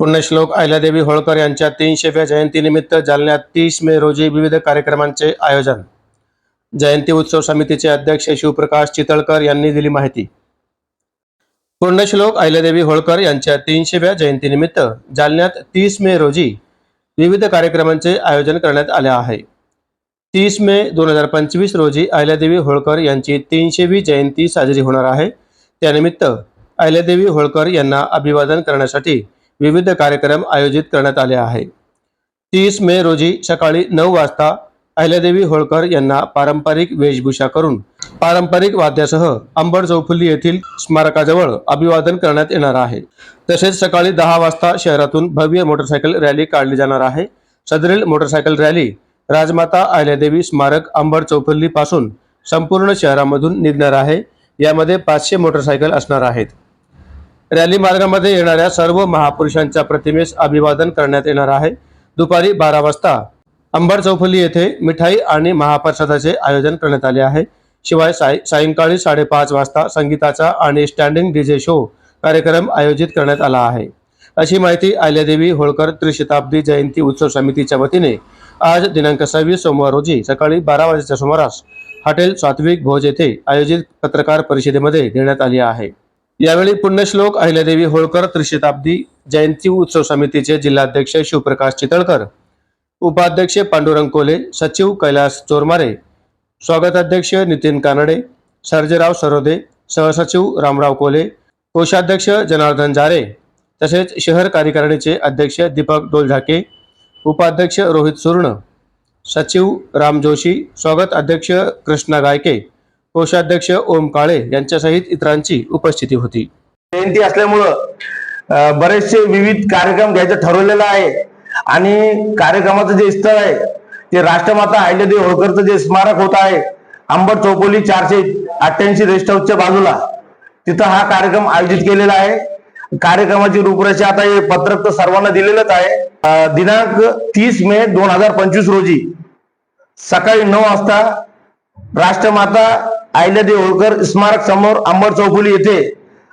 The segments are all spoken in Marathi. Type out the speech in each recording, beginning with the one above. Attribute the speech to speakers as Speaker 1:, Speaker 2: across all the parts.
Speaker 1: पुण्यश्लोक अहिल्यादेवी होळकर यांच्या तीनशेव्या जयंतीनिमित्त जालन्यात तीस मे रोजी विविध कार्यक्रमांचे आयोजन. जयंती उत्सव समितीचे अध्यक्ष शिवप्रकाश चितळकर यांनी दिली माहिती. पुण्यश्लोक अहिल्यादेवी होळकर यांच्या तीनशेव्या जयंतीनिमित्त जालन्यात तीस मे रोजी विविध कार्यक्रमांचे आयोजन करण्यात आले आहे. तीस मे दोन हजार पंचवीस रोजी अहिल्यादेवी होळकर यांची तीनशेवी जयंती साजरी होणार आहे. त्यानिमित्त अहिल्यादेवी होळकर यांना अभिवादन करण्यासाठी विविध कार्यक्रम आयोजित करण्यात आले आहे तीस मे रोजी सकाळी नऊ वाजता अहिल्यादेवी होळकर यांना पारंपरिक वेशभूषा करून पारंपरिक वाद्यासह अंबड चौफुली येथील स्मारकाजवळ अभिवादन करण्यात येणार आहे. तसेच सकाळी दहा वाजता शहरातून भव्य मोटरसायकल रॅली काढली जाणार आहे. सदरील मोटरसायकल रॅली राजमाता अहिल्यादेवी स्मारक अंबड चौफुली पासून संपूर्ण शहरामधून निघणार आहे. यामध्ये पाचशे मोटरसायकल असणार आहेत. रॅली मार्गामध्ये येणाऱ्या सर्व महापुरुषांच्या प्रतिमेस अभिवादन करण्यात येणार आहे. दुपारी बारा वाजता अंबर चौफली येथे मिठाई आणि महाप्रसादाचे आयोजन करण्यात आले आहे. शिवाय साय सायंकाळी साडेपाच वाजता संगीताचा आणि स्टँडिंग डीजे शो कार्यक्रम आयोजित करण्यात आला आहे. अशी माहिती आल्यादेवी होळकर त्रिशताब्दी जयंती उत्सव समितीच्या वतीने आज दिनांक सव्वीस सोमवार रोजी सकाळी बारा वाजेच्या सुमारास हॉटेल सात्विक भोज येथे आयोजित पत्रकार परिषदेमध्ये देण्यात आली आहे. यावेळी पुण्यश्लोक अहिल्यादेवी होळकर त्रिशताब्दी जयंती उत्सव समितीचे जिल्हाध्यक्ष शिवप्रकाश चितळकर उपाध्यक्ष पांडुरंग कोले सचिव कैलास चोरमारे स्वागताध्यक्ष नितीन कानडे सर्जेराव सरोदे सहसचिव रामराव कोले कोषाध्यक्ष जनार्दन जारे तसेच शहर कार्यकारिणीचे अध्यक्ष दीपक डोलझाके उपाध्यक्ष रोहित सुर्ण सचिव राम जोशी स्वागत अध्यक्ष कृष्णा गायके कोषाध्यक्ष ओम काळे यांच्यासहित इतरांची उपस्थिती होती.
Speaker 2: जयंती असल्यामुळं बरेचसे विविध कार्यक्रम घ्यायचं ठरवलेलं आहे. आणि कार्यक्रमाचं जे स्थळ आहे ते राष्ट्रमाता अहिल्यादेवी होळकरचं जे स्मारक होत आहे अंबड चौपोली चारशे अठ्ठ्याऐंशी रेस्ट हाऊसच्या बाजूला तिथं हा कार्यक्रम आयोजित केलेला आहे. कार्यक्रमाची रूपरेषा आता हे पत्रक तर सर्वांना दिलेलंच आहे. दिनांक तीस मे दोन हजार पंचवीस रोजी सकाळी नऊ वाजता राष्ट्रमाता अहिल्यादेवी होळकर स्मारक समोर अंबड चौफुली येथे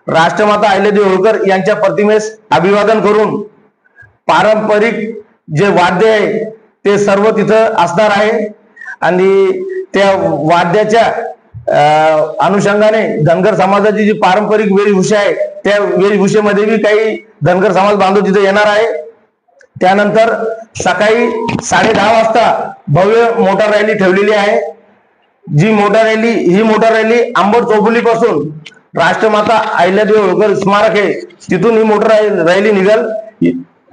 Speaker 2: राष्ट्रमाता अहिल्यादेवी होळकर यांच्या प्रतिमेस अभिवादन करून पारंपरिक जे वाद्य आहे ते सर्व तिथं असणार आहे. आणि त्या वाद्याच्या अनुषंगाने धनगर समाजाची जी पारंपरिक वेशभूषा आहे त्या वेशभूषेमध्ये बी काही धनगर समाज बांधव तिथे येणार आहे. त्यानंतर सकाळी साडे दहा वाजता भव्य मोटार रॅली ठेवलेली आहे. जी मोटार रॅली ही मोटार रॅली आंबड चौफुली पासून राष्ट्रमाता अहिल्यादेवी होळकर स्मारक आहे. तिथून ही मोटर रॅली निघाल.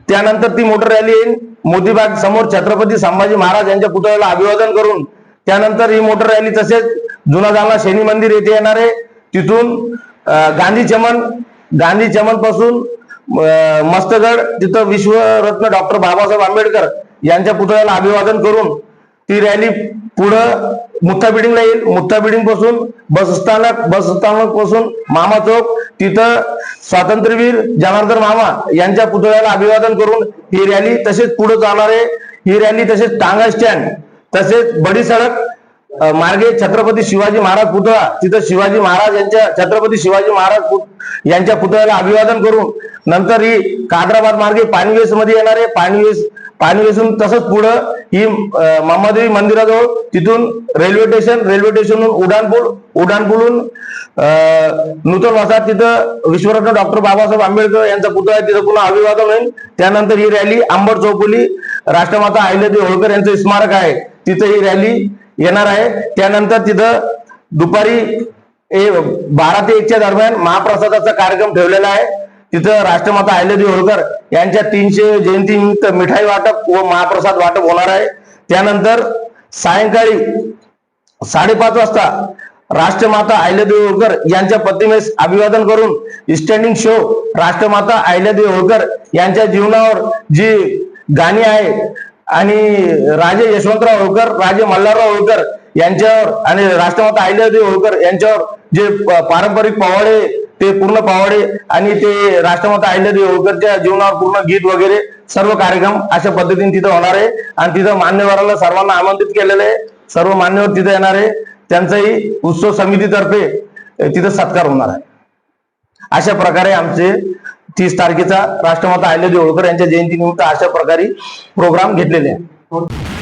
Speaker 2: त्यानंतर ती मोटर रॅली येईल मोतीबाग समोर छत्रपती संभाजी महाराज यांच्या पुतळ्याला अभिवादन करून त्यानंतर ही मोटर रॅली तसेच जुना जालना शनी मंदिर येथे येणार आहे. तिथून गांधी चमन गांधी चमनपासून मस्तगड तिथं विश्वरत्न डॉक्टर बाबासाहेब आंबेडकर यांच्या पुतळ्याला अभिवादन करून ती रॅली पुढं मुत्ता बिल्डिंगला येईल. मुत्ता बिल्डिंगपासून बस स्थानक बसपासून मामा चौक तिथं स्वातंत्र्यवीर जनार्दन मामा यांच्या पुतळ्याला अभिवादन करून ही रॅली तसेच पुढे जाणार आहे. ही रॅली तसेच टांगा स्टँड तसेच बडी सडक मार्गे छत्रपती शिवाजी महाराज पुतळा तिथं शिवाजी महाराज यांच्या छत्रपती शिवाजी महाराज यांच्या पुतळ्याला अभिवादन करून नंतर ही कादराबाद मार्गे पाणीवेस मध्ये येणार आहे पाणीवेस पाणीवेसून तसंच पुढं ही मामादेवी मंदिराजवळ तिथून रेल्वे स्टेशन रेल्वे स्टेशनहून उड्डाणपूल उड्डाणपूलहून नूतन वसाहत तिथं विश्वरत्न डॉक्टर बाबासाहेब आंबेडकर यांचा पुतळा आहे तिथं पुन्हा अभिवादन होईल. त्यानंतर ही रॅली अंबड चौपली राष्ट्रमाता अहिल्यादेवी होळकर यांचं स्मारक आहे तिथं ही रॅली येणार आहे. त्यानंतर तिथं दुपारी बारा ते एकच्या दरम्यान महाप्रसादाचा कार्यक्रम ठेवलेला आहे. तिथं राष्ट्रमाता अहिल्यादेवी होळकर यांच्या तीनशे जयंती निमित्त मिठाई वाटप व महाप्रसाद वाटप होणार आहे. त्यानंतर सायंकाळी साडेपाच वाजता राष्ट्रमाता अहिल्यादेवी होळकर यांच्या प्रतिमेस अभिवादन करून स्टँडिंग शो राष्ट्रमाता अहिल्यादेवी होळकर यांच्या जीवनावर जी गाणी आहे आणि राजे यशवंतराव होळकर राजे मल्हारराव होळकर यांच्यावर आणि राष्ट्रमाता अहिल्यादेवी होळकर यांच्यावर जे पारंपरिक पवाडे ते पूर्ण पावाडे आणि ते राष्ट्रमाता अहिल्यादेवी होळकरच्या जीवनावर पूर्ण गीत वगैरे सर्व कार्यक्रम अशा पद्धतीने तिथं होणार आहे. आणि तिथं मान्यवराला सर्वांना आमंत्रित केलेलं आहे. सर्व मान्यवर तिथे येणार आहे. त्यांचाही उत्सव समितीतर्फे तिथं सत्कार होणार आहे. अशा प्रकारे आमचे तीस तारखेचा राष्ट्रमाता अहिल्यादेवी देऊळकर यांच्या जयंतीनिमित्त अशा प्रकारे प्रोग्राम घेतलेले आहे.